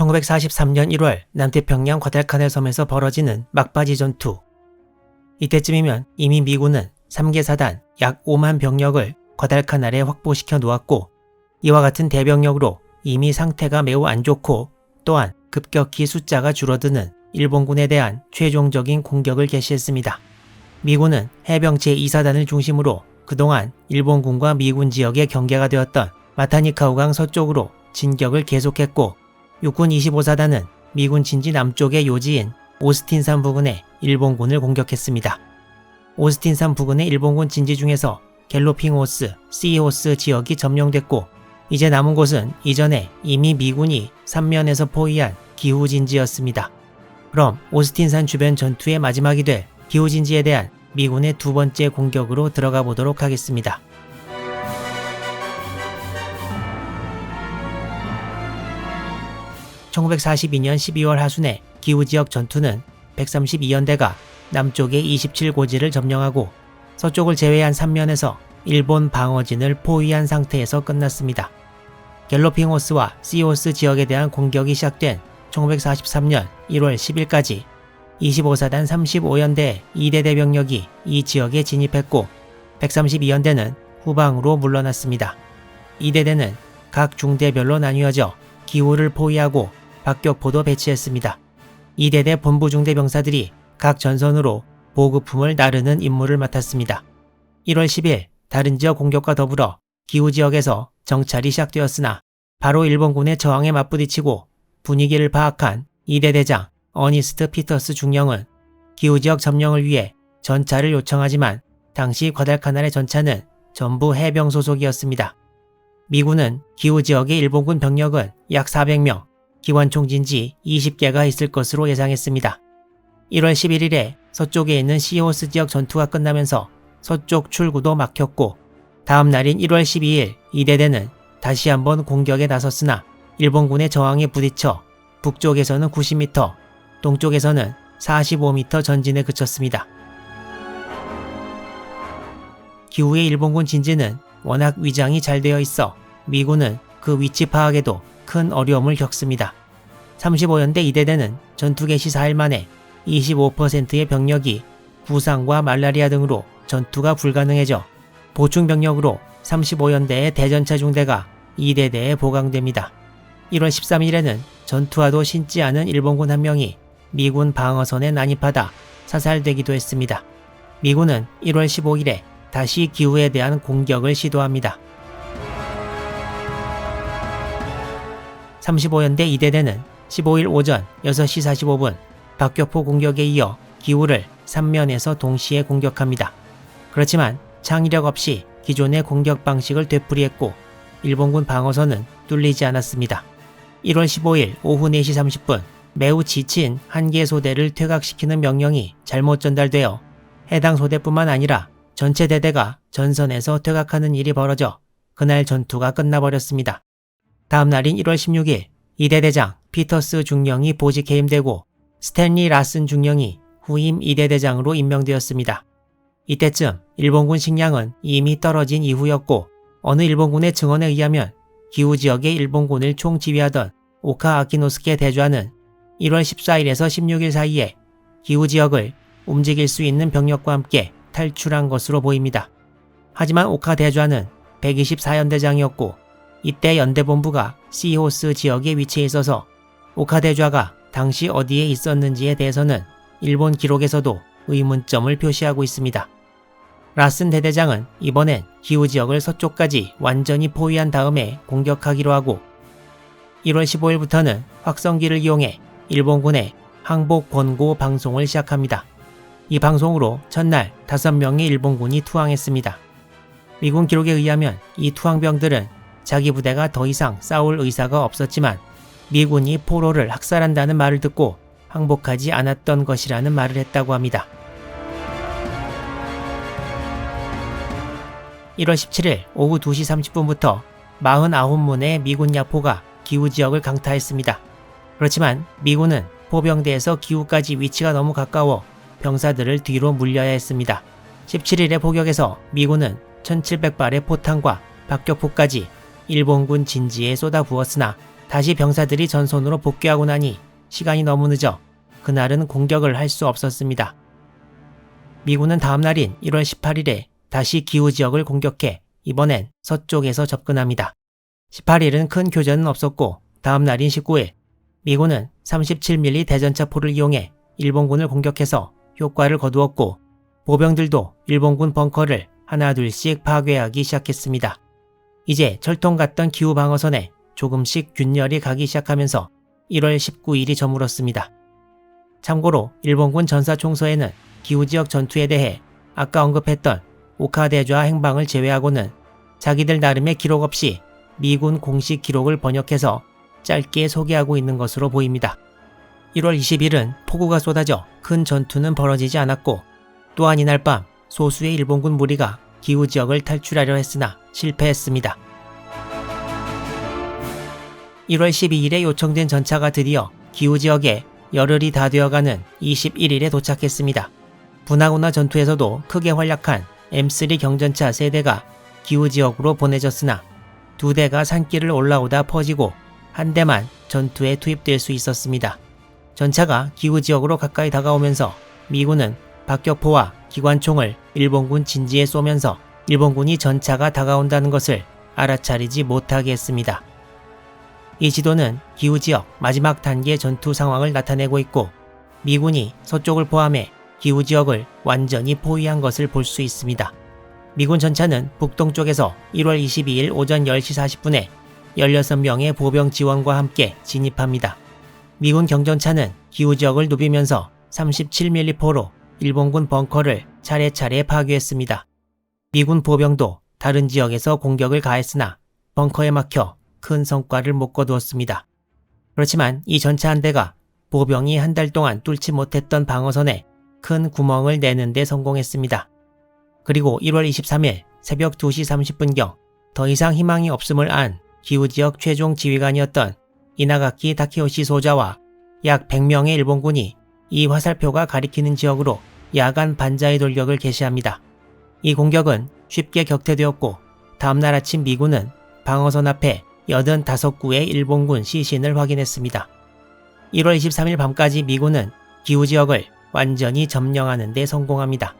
1943년 1월 남태평양 과달카넬 섬에서 벌어지는 막바지 전투. 이때쯤이면 이미 미군은 3개 사단 약 5만 병력을 과달카날에 확보시켜 놓았고 이와 같은 대병력으로 이미 상태가 매우 안 좋고 또한 급격히 숫자가 줄어드는 일본군에 대한 최종적인 공격을 개시했습니다. 미군은 해병 제 2사단을 중심으로 그동안 일본군과 미군 지역의 경계가 되었던 마타니카우강 서쪽으로 진격을 계속했고 육군 25사단은 미군 진지 남쪽의 요지인 오스틴산 부근에 일본군을 공격했습니다. 오스틴산 부근의 일본군 진지 중에서 갤로핑호스, 시호스 지역이 점령됐고 이제 남은 곳은 이전에 이미 미군이 삼면에서 포위한 기후진지였습니다. 그럼 오스틴산 주변 전투의 마지막이 될 기후진지에 대한 미군의 두 번째 공격으로 들어가 보도록 하겠습니다. (1942년 12월) 하순에 기후지역 전투는 132연대가 남쪽의 27고지를 점령하고 서쪽을 제외한 3면에서 일본 방어진을 포위한 상태에서 끝났습니다. 갤로핑 호스와 시오스 지역에 대한 공격이 시작된 1943년 1월 10일까지 25사단 35연대 2대 대병력이 이 지역에 진입했고 132연대는 후방으로 물러났습니다. 이 대대는 각 중대별로 나뉘어져 기후를 포위하고 박격 포도 배치했습니다. 이 대대 본부 중대 병사들이 각 전선으로 보급품을 나르는 임무를 맡았습니다. 1월 10일 다른 지역 공격과 더불어 기후 지역에서 정찰이 시작되었으나 바로 일본군의 저항에 맞부딪히고 분위기를 파악한 2대 대장 어니스트 피터스 중령은 기후 지역 점령을 위해 전차를 요청하지만 당시 과달카날의 전차는 전부 해병 소속이었습니다. 미군은 기후 지역의 일본군 병력은 약 400명, 기관 총 진지 20개가 있을 것으로 예상했습니다. 1월 11일에 서쪽에 있는 시호스 지역 전투가 끝나면서 서쪽 출구도 막혔고 다음 날인 1월 12일 이 대대는 다시 한번 공격에 나섰으나 일본군의 저항에 부딪혀 북쪽에서는 90m, 동쪽에서는 45m 전진에 그쳤습니다. 기후의 일본군 진지는 워낙 위장이 잘 되어 있어 미군은 그 위치 파악에도 큰 어려움을 겪습니다. 35연대 이대대는 전투 개시 4일 만에 25%의 병력이 부상과 말라리아 등으로 전투가 불가능해져 보충 병력으로 35연대의 대전차 중대가 2대대에 보강됩니다. 1월 13일에는 전투와도 신지 않은 일본군 한 명이 미군 방어선에 난입하다 사살되기도 했습니다. 미군은 1월 15일에 다시 기후에 대한 공격을 시도합니다. 35연대 2대대는 15일 오전 6시 45분 박격포 공격에 이어 기후를 3면에서 동시에 공격합니다. 그렇지만 창의력 없이 기존의 공격 방식을 되풀이했고 일본군 방어선은 뚫리지 않았습니다. 1월 15일 오후 4시 30분 매우 지친 한 개 소대를 퇴각시키는 명령이 잘못 전달되어 해당 소대뿐만 아니라 전체 대대가 전선에서 퇴각하는 일이 벌어져 그날 전투가 끝나버렸습니다. 다음 날인 1월 16일 이대 대장 피터스 중령이 보직 해임되고 스탠리 라슨 중령이 후임 이대 대장으로 임명되었습니다. 이때쯤 일본군 식량은 이미 떨어진 이후였고 어느 일본군의 증언에 의하면 기후 지역의 일본군을 총 지휘하던 오카 아키노스케 대주하는 1월 14일에서 16일 사이에 기후 지역을 움직일 수 있는 병력과 함께 탈출한 것으로 보입니다. 하지만 오카 대주하는 124연대장이었고 이때 연대본부가 시호스 지역에 위치해 있어서 오카 대주하가 당시 어디에 있었는지에 대해서는 일본 기록에서도 의문점을 표시하고 있습니다. 라슨 대대장은 이번엔 기후 지역을 서쪽까지 완전히 포위한 다음에 공격하기로 하고 1월 15일부터는 확성기를 이용해 일본군의 항복 권고 방송을 시작합니다. 이 방송으로 첫날 5명의 일본군이 투항했습니다. 미군 기록에 의하면 이 투항병들은 자기 부대가 더 이상 싸울 의사가 없었지만 미군이 포로를 학살한다는 말을 듣고 항복하지 않았던 것이라는 말을 했다고 합니다. 1월 17일 오후 2시 30분부터 49문의 미군 야포가 기후 지역을 강타했습니다. 그렇지만 미군은 포병대에서 기후까지 위치가 너무 가까워 병사들을 뒤로 물려야 했습니다. 17일의 포격에서 미군은 1700발의 포탄과 박격포까지 일본군 진지에 쏟아부었으나 다시 병사들이 전선으로 복귀하고 나니 시간이 너무 늦어 그날은 공격을 할 수 없었습니다. 미군은 다음 날인 1월 18일에 다시 기후 지역을 공격해 이번엔 서쪽에서 접근합니다. 18일은 큰 교전은 없었고 다음 날인 19일 미군은 37mm 대전차 포를 이용해 일본군을 공격해서 효과를 거두었고 보병들도 일본군 벙커를 하나 둘씩 파괴하기 시작했습니다. 이제 철통 같던 기후 방어선에 조금씩 균열이 가기 시작하면서 1월 19일이 저물었습니다. 참고로 일본군 전사총서에는 기후지역 전투에 대해 아까 언급했던 오카대좌 행방을 제외하고는 자기들 나름의 기록 없이 미군 공식 기록을 번역해서 짧게 소개하고 있는 것으로 보입니다. 1월 20일은 폭우가 쏟아져 큰 전투는 벌어지지 않았고 또한 이날 밤 소수의 일본군 무리가 기후 지역을 탈출하려 했으나 실패했습니다. 1월 12일에 요청된 전차가 드디어 기후 지역에 열흘이 다 되어가는 21일에 도착했습니다. 분하구나 전투에서도 크게 활약한 M3 경전차 세대가 기후 지역으로 보내졌으나 두 대가 산길을 올라오다 퍼지고 한 대만 전투에 투입될 수 있었습니다. 전차가 기후 지역으로 가까이 다가오면서 미군은 박격포와 기관총을 일본군 진지에 쏘면서 일본군이 전차가 다가온다는 것을 알아차리지 못하게 했습니다. 이 지도는 기후 지역 마지막 단계 전투 상황을 나타내고 있고 미군이 서쪽을 포함해 기후 지역을 완전히 포위한 것을 볼 수 있습니다. 미군 전차는 북동쪽에서 1월 22일 오전 10시 40분에 16명의 보병 지원과 함께 진입합니다. 미군 경전차는 기후 지역을 누비면서 37mm 포로 일본군 벙커를 차례차례 파괴했습니다. 미군 보병도 다른 지역에서 공격을 가했으나 벙커에 막혀 큰 성과를 못 거두었습니다. 그렇지만 이 전차 한 대가 보병이 한 달 동안 뚫지 못했던 방어선에 큰 구멍을 내는 데 성공했습니다. 그리고 1월 23일 새벽 2시 30분경 더 이상 희망이 없음을 안 기후지역 최종 지휘관이었던 이나가키 다케오시 소자와 약 100명의 일본군이 이 화살표가 가리키는 지역으로 야간 반자의 돌격을 개시합니다. 이 공격은 쉽게 격퇴되었고 다음날 아침 미군은 방어선 앞에 85구의 일본군 시신을 확인했습니다. 1월 23일 밤까지 미군은 기후지역을 완전히 점령하는 데 성공합니다.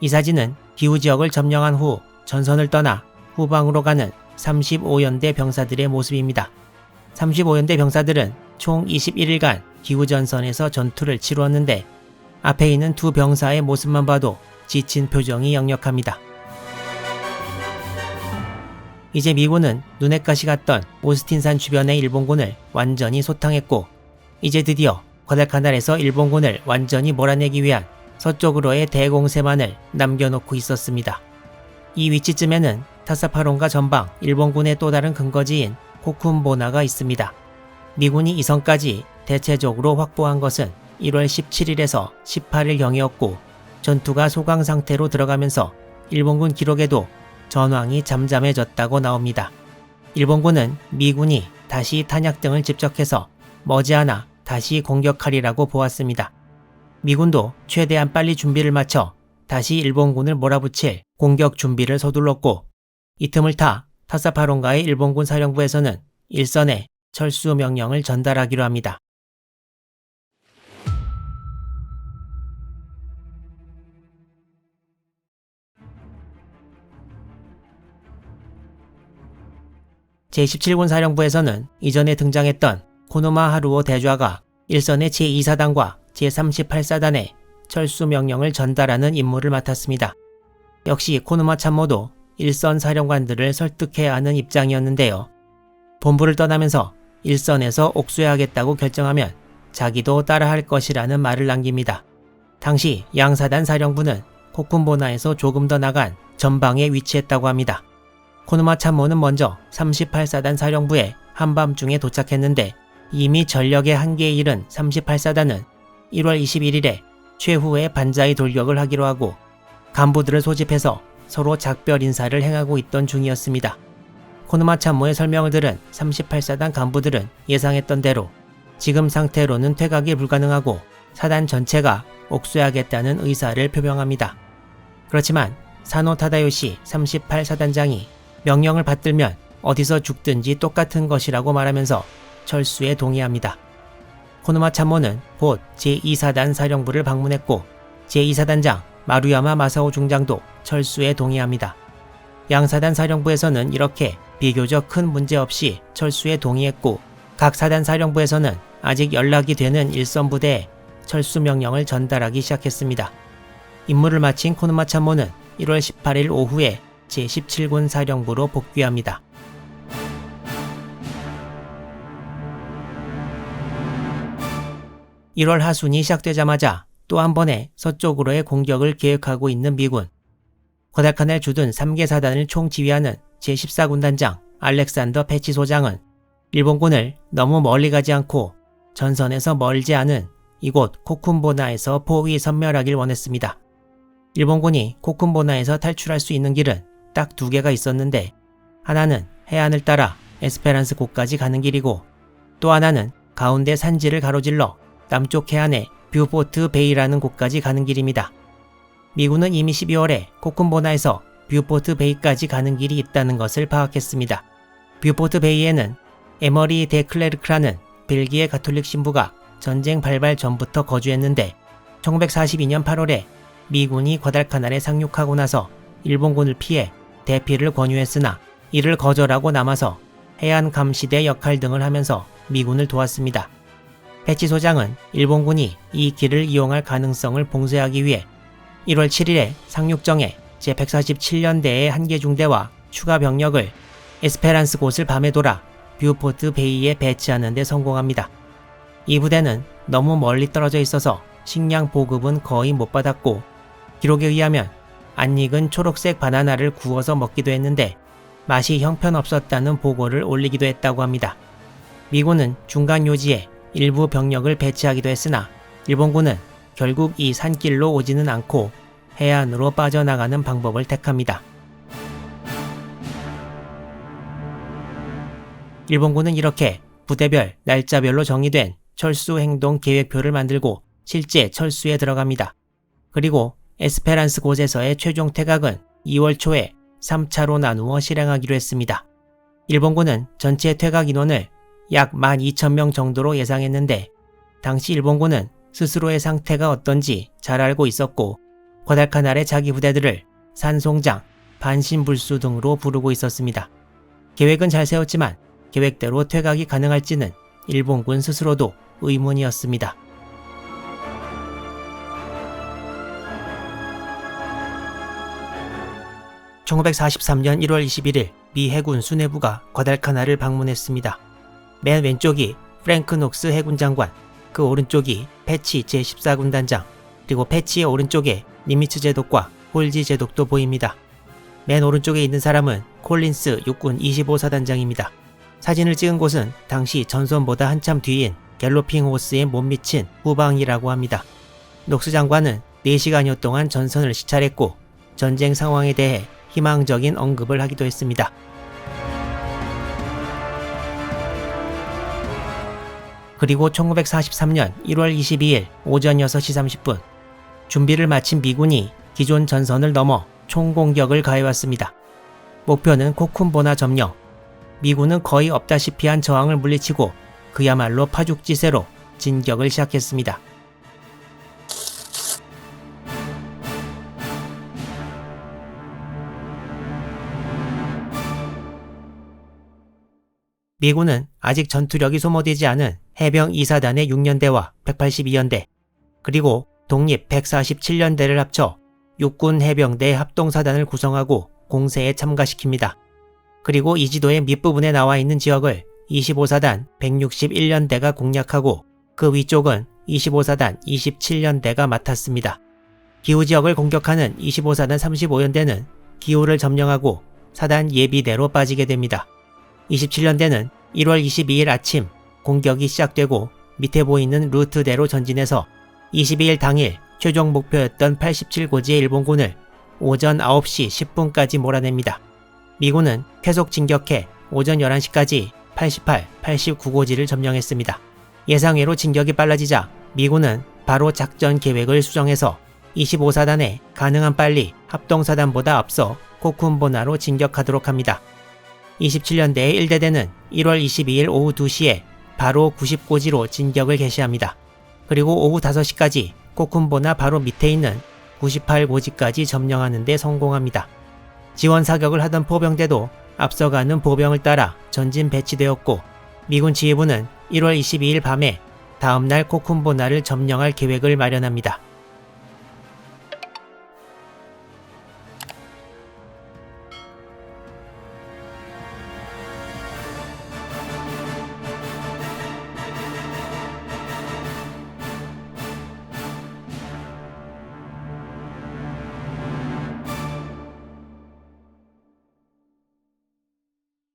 이 사진은 기후지역을 점령한 후 전선을 떠나 후방으로 가는 35연대 병사들의 모습입니다. 35연대 병사들은 총 21일간 기후전선에서 전투를 치루었는데 앞에 있는 두 병사의 모습만 봐도 지친 표정이 역력합니다. 이제 미군은 눈에 가시 갔던 오스틴산 주변의 일본군을 완전히 소탕했고 이제 드디어 과달카날에서 일본군을 완전히 몰아내기 위한 서쪽으로의 대공세만을 남겨놓고 있었습니다. 이 위치쯤에는 타사파론과 전방 일본군의 또 다른 근거지인 코쿤보나가 있습니다. 미군이 이 성까지 대체적으로 확보한 것은 1월 17일에서 18일경이었고 전투가 소강 상태로 들어가면서 일본군 기록에도 전황이 잠잠해졌다고 나옵니다. 일본군은 미군이 다시 탄약 등을 집적해서 머지않아 다시 공격하리라고 보았습니다. 미군도 최대한 빨리 준비를 마쳐 다시 일본군을 몰아붙일 공격 준비를 서둘렀고 이 틈을 타 타사파론가의 일본군 사령부에서는 일선에 철수 명령을 전달하기로 합니다. 제17군 사령부에서는 이전에 등장했던 코노마 하루오 대좌가 일선의 제2사단과 제38사단에 철수 명령을 전달하는 임무를 맡았습니다. 역시 코노마 참모도 일선 사령관들을 설득해야 하는 입장이었는데요. 본부를 떠나면서 일선에서 옥수해야겠다고 결정하면 자기도 따라할 것이라는 말을 남깁니다. 당시 양사단 사령부는 코쿤보나에서 조금 더 나간 전방에 위치했다고 합니다. 코노마 참모는 먼저 38사단 사령부에 한밤중에 도착했는데 이미 전력의 한계에 이른 38사단은 1월 21일에 최후의 반자의 돌격을 하기로 하고 간부들을 소집해서 서로 작별 인사를 행하고 있던 중이었습니다. 코노마 참모의 설명을 들은 38사단 간부들은 예상했던 대로 지금 상태로는 퇴각이 불가능하고 사단 전체가 옥수하겠다는 의사를 표명합니다. 그렇지만 사노 타다요시 38사단장이 명령을 받들면 어디서 죽든지 똑같은 것이라고 말하면서 철수에 동의합니다. 코노마 참모는 곧 제2사단 사령부를 방문했고 제2사단장 마루야마 마사오 중장도 철수에 동의합니다. 양사단 사령부에서는 이렇게 비교적 큰 문제 없이 철수에 동의했고 각 사단 사령부에서는 아직 연락이 되는 일선 부대에 철수 명령을 전달하기 시작했습니다. 임무를 마친 코노마 참모는 1월 18일 오후에 제17군 사령부로 복귀합니다. 1월 하순이 시작되자마자 또 한 번의 서쪽으로의 공격을 계획하고 있는 미군. 과달칸을 주둔 3개 사단을 총지휘하는 제14군단장 알렉산더 패치 소장은 일본군을 너무 멀리 가지 않고 전선에서 멀지 않은 이곳 코쿤보나에서 포위 선멸하길 원했습니다. 일본군이 코쿤보나에서 탈출할 수 있는 길은 딱 두 개가 있었는데 하나는 해안을 따라 에스페란스 곳까지 가는 길이고 또 하나는 가운데 산지를 가로질러 남쪽 해안의 뷰포트 베이라는 곳까지 가는 길입니다. 미군은 이미 12월에 코쿤보나에서 뷰포트 베이까지 가는 길이 있다는 것을 파악했습니다. 뷰포트 베이에는 에머리 데 클레르크라는 벨기에 가톨릭 신부가 전쟁 발발 전부터 거주했는데 1942년 8월에 미군이 과달카날에 상륙하고 나서 일본군을 피해 대피를 권유했으나 이를 거절하고 남아서 해안 감시대 역할 등을 하면서 미군을 도왔습니다. 패치 소장은 일본군이 이 길을 이용할 가능성을 봉쇄하기 위해 1월 7일에 상륙정에 제147년대의 한 개 중대와 추가 병력을 에스페란스 곳을 밤에 돌아 뷰포트 베이에 배치하는 데 성공합니다. 이 부대는 너무 멀리 떨어져 있어서 식량 보급은 거의 못 받았고 기록에 의하면 안 익은 초록색 바나나를 구워서 먹기도 했는데 맛이 형편없었다는 보고를 올리기도 했다고 합니다. 미군은 중간 요지에 일부 병력을 배치하기도 했으나 일본군은 결국 이 산길로 오지는 않고 해안으로 빠져나가는 방법을 택합니다. 일본군은 이렇게 부대별 날짜별로 정의된 철수 행동 계획표를 만들고 실제 철수에 들어갑니다. 그리고 에스페란스 곳에서의 최종 퇴각은 2월 초에 3차로 나누어 실행하기로 했습니다. 일본군은 전체 퇴각 인원을 약 12,000명 정도로 예상했는데 당시 일본군은 스스로의 상태가 어떤지 잘 알고 있었고 과달카날의 자기 부대들을 산송장, 반신불수 등으로 부르고 있었습니다. 계획은 잘 세웠지만 계획대로 퇴각이 가능할지는 일본군 스스로도 의문이었습니다. (1943년 1월 21일) 미 해군 수뇌부가 과달카나를 방문했습니다. 맨 왼쪽이 프랭크 녹스 해군 장관, 그 오른쪽이 패치 제14군단장, 그리고 패치의 오른쪽에 니미츠 제독과 홀지 제독도 보입니다. 맨 오른쪽에 있는 사람은 콜린스 육군 25사단장입니다. 사진을 찍은 곳은 당시 전선보다 한참 뒤인 갤로핑 호스에 못 미친 후방이라고 합니다. 녹스 장관은 4시간여 동안 전선을 시찰했고 전쟁 상황에 대해 희망적인 언급을 하기도 했습니다. 그리고 1943년 1월 22일 오전 6시 30분 준비를 마친 미군이 기존 전선을 넘어 총공격을 가해왔습니다. 목표는 코쿤보나 점령. 미군은 거의 없다시피 한 저항을 물리치고 그야말로 파죽지세로 진격을 시작했습니다. 미군은 아직 전투력이 소모되지 않은 해병 2사단의 6년대와 182연대, 그리고 독립 147년대를 합쳐 육군 해병대 합동사단을 구성하고 공세에 참가시킵니다. 그리고 이 지도의 밑부분에 나와 있는 지역을 25사단 161년대가 공략하고 그 위쪽은 25사단 27년대가 맡았습니다. 기후 지역을 공격하는 25사단 35연대는 기후를 점령하고 사단 예비대로 빠지게 됩니다. 27년대는 1월 22일 아침 공격이 시작되고 밑에 보이는 루트대로 전진해서 22일 당일 최종 목표였던 87고지의 일본군을 오전 9시 10분까지 몰아냅니다. 미군은 계속 진격해 오전 11시까지 88, 89고지를 점령했습니다. 예상외로 진격이 빨라지자 미군은 바로 작전 계획을 수정해서 25사단에 가능한 빨리 합동사단보다 앞서 코쿤보나로 진격하도록 합니다. 27년대의 1대대는 1월 22일 오후 2시에 바로 90고지로 진격을 개시합니다. 그리고 오후 5시까지 코쿤보나 바로 밑에 있는 98고지까지 점령하는 데 성공합니다. 지원 사격을 하던 포병대도 앞서가는 보병을 따라 전진 배치되었고 미군 지휘부는 1월 22일 밤에 다음날 코쿤보나를 점령할 계획을 마련합니다.